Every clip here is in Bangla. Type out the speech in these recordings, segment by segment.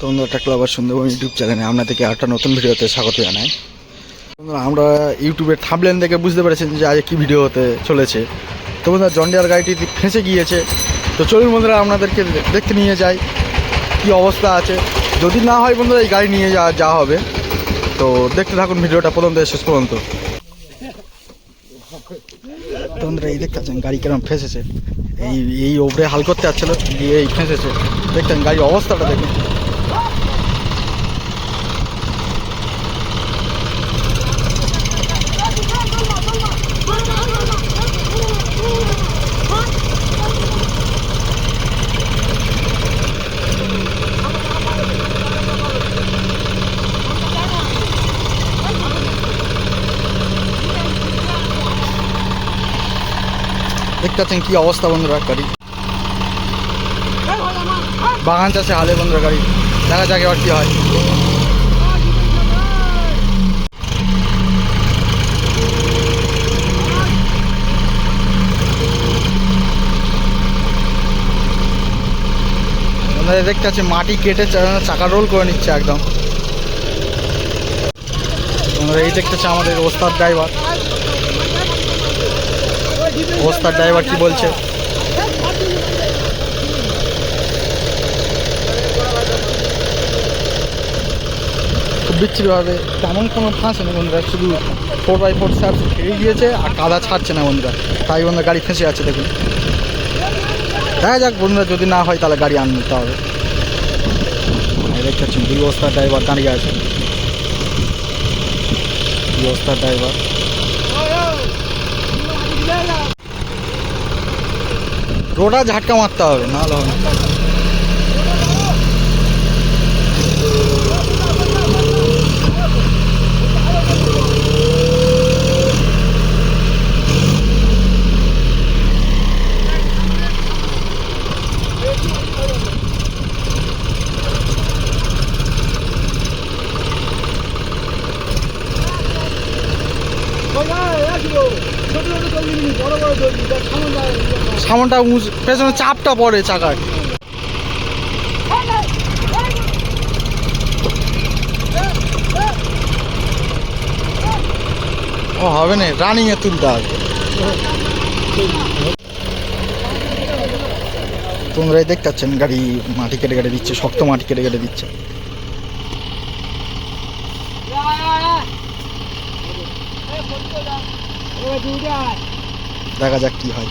তো বন্ধুরা একটা ক্লাবার সুন্দরবন ইউটিউব চ্যানেলে আপনাদেরকে একটা নতুন ভিডিওতে স্বাগত জানাই। আমরা ইউটিউবের থামলেন দেখে বুঝতে পেরেছেন যে আজ কি ভিডিও হতে চলেছে। তো বন্ধুরা জন্ডিয়ার গাড়িটি ফেঁসে গিয়েছে। তো চলুন বন্ধুরা, আপনাদেরকে দেখতে নিয়ে যাই কি অবস্থা আছে। যদি না হয় বন্ধুরা, এই গাড়ি নিয়ে যাওয়া যা হবে। তো দেখতে থাকুন ভিডিওটা প্রথম থেকে শেষ পর্যন্ত। তো বন্ধুরা এই দেখতে পাচ্ছেন, গাড়ি কেরম ফেঁসেছে। এই এই ওপরে হাল করতে যাচ্ছিল গিয়ে এই ফেঁসেছে। দেখতেন গাড়ির অবস্থাটা দেখুন। দেখতে পাচ্ছেন কি অবস্থা বন্ধুরা গাড়ি? বাগান চাষে হালে বন্ধুরা গাড়ি। দেখা যাক এবার কি হয়। দেখতে পাচ্ছি মাটি কেটে চাকা রোল করে নিচ্ছে একদম। এই দেখতেছে আমাদের ওস্তাদ ড্রাইভার ওস্তাদ ড্রাইভার কি বলছে? খুব বিচ্ছিরিভাবে, তেমন কোনো ফাঁসে না বন্ধুরা, শুধু ফোর বাই ফোর স্যাপ খেয়ে গিয়েছে আর কাদা ছাড়ছে না বন্ধুরা। তাই বন্ধুরা, গাড়ি ফেঁসে আছে দেখুন। দেখা যাক বন্ধুরা, যদি না হয় তাহলে গাড়ি আন নিতে হবে দেখতে পাচ্ছেন, দুই ওস্তাদ ড্রাইভার দাঁড়িয়ে আছে। দুই ওস্তাদ ড্রাইভার রোডা ঝাটকা মারতে হবে নাহলে হবে না। সামনটা পেছনে চাপটা পড়ে চাকার। ও, হবে না রানিং এ তুলতে হবে। তোমরাই দেখতে পাচ্ছেন গাড়ি মাটি কেটে কেটে দিচ্ছে, শক্ত মাটি কেটে কেটে দিচ্ছে। দেখা যাক কি হয়।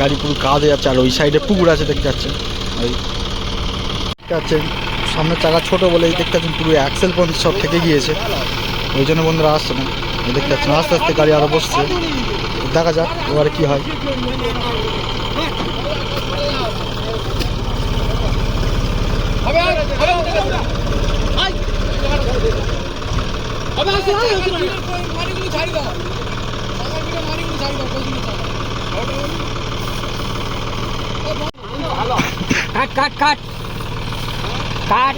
গাড়ি পুরো কাজ হয়ে যাচ্ছে আর ওই সাইডে পুকুর আছে দেখতে পাচ্ছেন ওই দেখতে পাচ্ছেন সামনের চাকা ছোট বলেই দেখতে পাচ্ছেন পুরো অ্যাক্সেল পর্যন্ত সব থেকে গিয়েছে ওই জন্য বন্ধুরা আসছে না এই দেখতে পাচ্ছেন আস্তে আস্তে গাড়ি আরও বসছে দেখা যাক এবারে কি হয় কাট কাট কাট। কাট।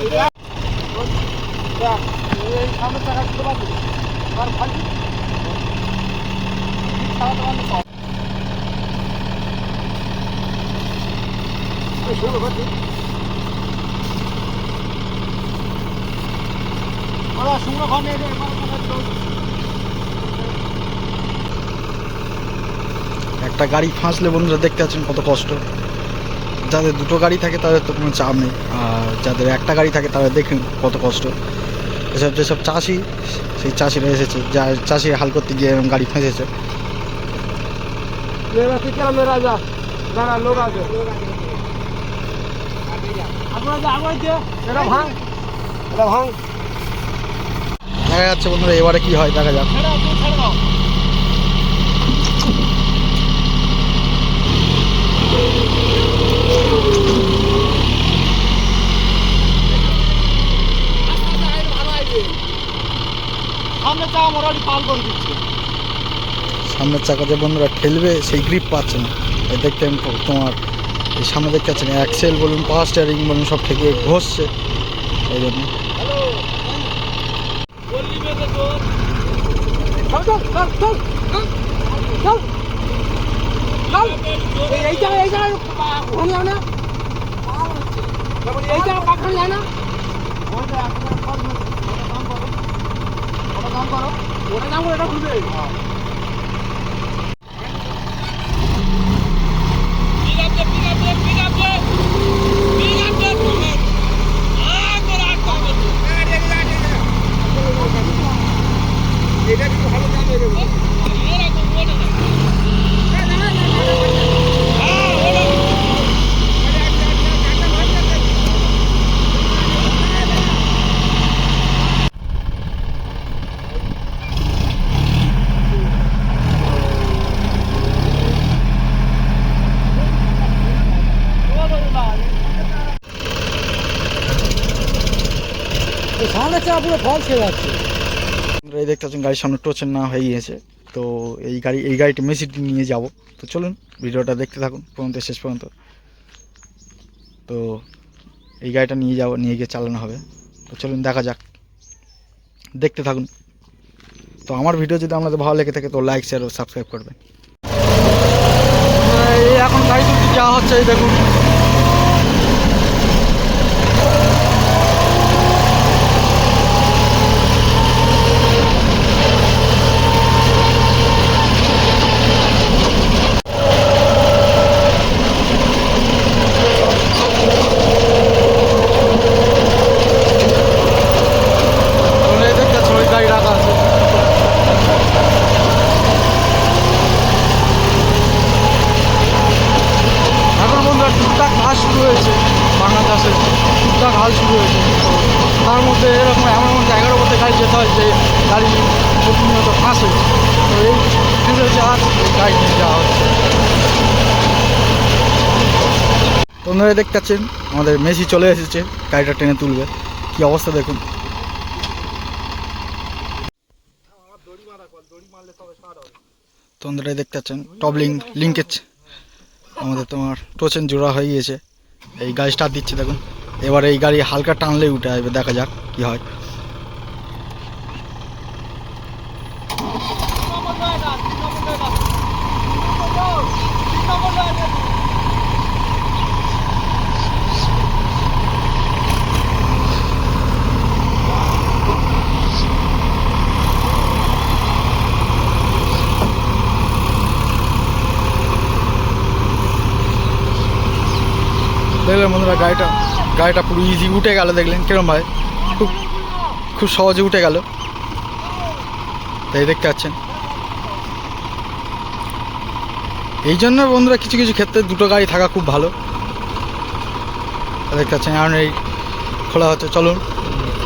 একটা গাড়ি ফাঁসলে বন্ধুরা দেখতে পাচ্ছেন কত কষ্ট। যাদের দুটো গাড়ি থাকে তাদের তো কোনো চাপ নেই আর যাদের একটা গাড়ি থাকে তারা দেখেন কত কষ্ট। এসব যেসব চাষি সেই চাষিরা এসেছে যা চাষি হাল করতে গিয়ে এরকম গাড়ি ফেঁসেছে। দেখা যাচ্ছে বন্ধুরা এবারে কি হয় দেখা যাক। মোটামুটি পাল করে দিচ্ছে। সামনের চাকা যে বন্ধুরা ঠেলবে সেই গ্রিপ পাচ্ছে না। এই দেখতে তোমার এই সামনে দেখতে পাচ্ছেন অ্যাক্সেল বলুন পাওয়ার স্টিয়ারিং বলুন সব থেকে ঘষছে। এই জন্য। চল চল চল চল চল চল। চল। এই- এই জায়গায় এই জায়গায় পা- ওখানে যায় না। যায় না ওটা দাম করে এটা খুলবে পুরো ফল ছেড়ে যাচ্ছে। এই দেখতে পাচ্ছেন গাড়ির সামনে টোচের না হয়ে গিয়েছে। তো এই গাড়ি এই গাড়িটি মেসিটি নিয়ে যাব। তো চলুন ভিডিওটা দেখতে থাকুন পর্যন্ত শেষ পর্যন্ত। তো এই গাড়িটা নিয়ে যাব নিয়ে গিয়ে চালানো হবে। তো চলুন দেখা যাক। দেখতে থাকুন। তো আমার ভিডিও যদি আপনাদের ভালো লেগে থাকে তো লাইক শেয়ার ও সাবস্ক্রাইব করবেন। এই এখন গাড়ি যাওয়া হচ্ছে এই দেখুন এখন এই দেখতে পাচ্ছেন ওই গাড়ি রাখা আছে এখন বন্ধুরা টুকটাক ঘাস শুরু হয়েছে বাংলা চাষের টুকটাক হাল শুরু হয়েছে। তার মধ্যে এরকম এমন এমন জায়গার মধ্যে গাড়ি যেতে হয় যে গাড়ি প্রতিনিয়ত ফাঁসে। তো এই ফেসে আজ গাড়ি নিয়ে যাওয়া হচ্ছে। তোমরা দেখতে পাচ্ছেন, আমাদের মেসি চলে এসেছে, গাড়িটা টেনে তুলবে। কি অবস্থা দেখুন। তোমরা দেখতে পাচ্ছেন টবলিং লিঙ্কেজ আমাদের তোমার টোচেন জোড়া হয়ে গিয়েছে। এই গাড়ি স্টার্ট দিচ্ছে দেখুন। এবার এই গাড়ি হালকা টানলে উঠে আসবে, দেখা যাক কি হয় দেখলেন বন্ধুরা গাড়িটা গাড়িটা পুরো ইজি উঠে গেল, দেখলেন কিরম ভাই? খুব খুব সহজে উঠে গেল। তাই দেখতে পাচ্ছেন। এই জন্য বন্ধুরা কিছু কিছু ক্ষেত্রে দুটো গাড়ি থাকা খুব ভালো। দেখতে পাচ্ছেন, এখন এই খোলা হচ্ছে। চলুন,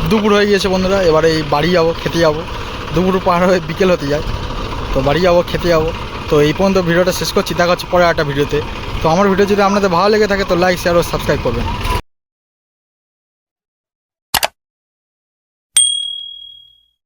দুপুর হয়ে গিয়েছে বন্ধুরা, এবারে এই বাড়ি যাব, খেতে যাব। দুপুর পার হয়ে বিকেল হতে যায়। তো বাড়ি যাব, খেতে যাব। তো এই পর্যন্ত ভিডিওটা শেষ করছি, দেখা হচ্ছে পরে একটা ভিডিওতে। তো আমার ভিডিও যদি আপনাদের ভালো লেগে থাকে তো লাইক শেয়ার ও সাবস্ক্রাইব করবেন।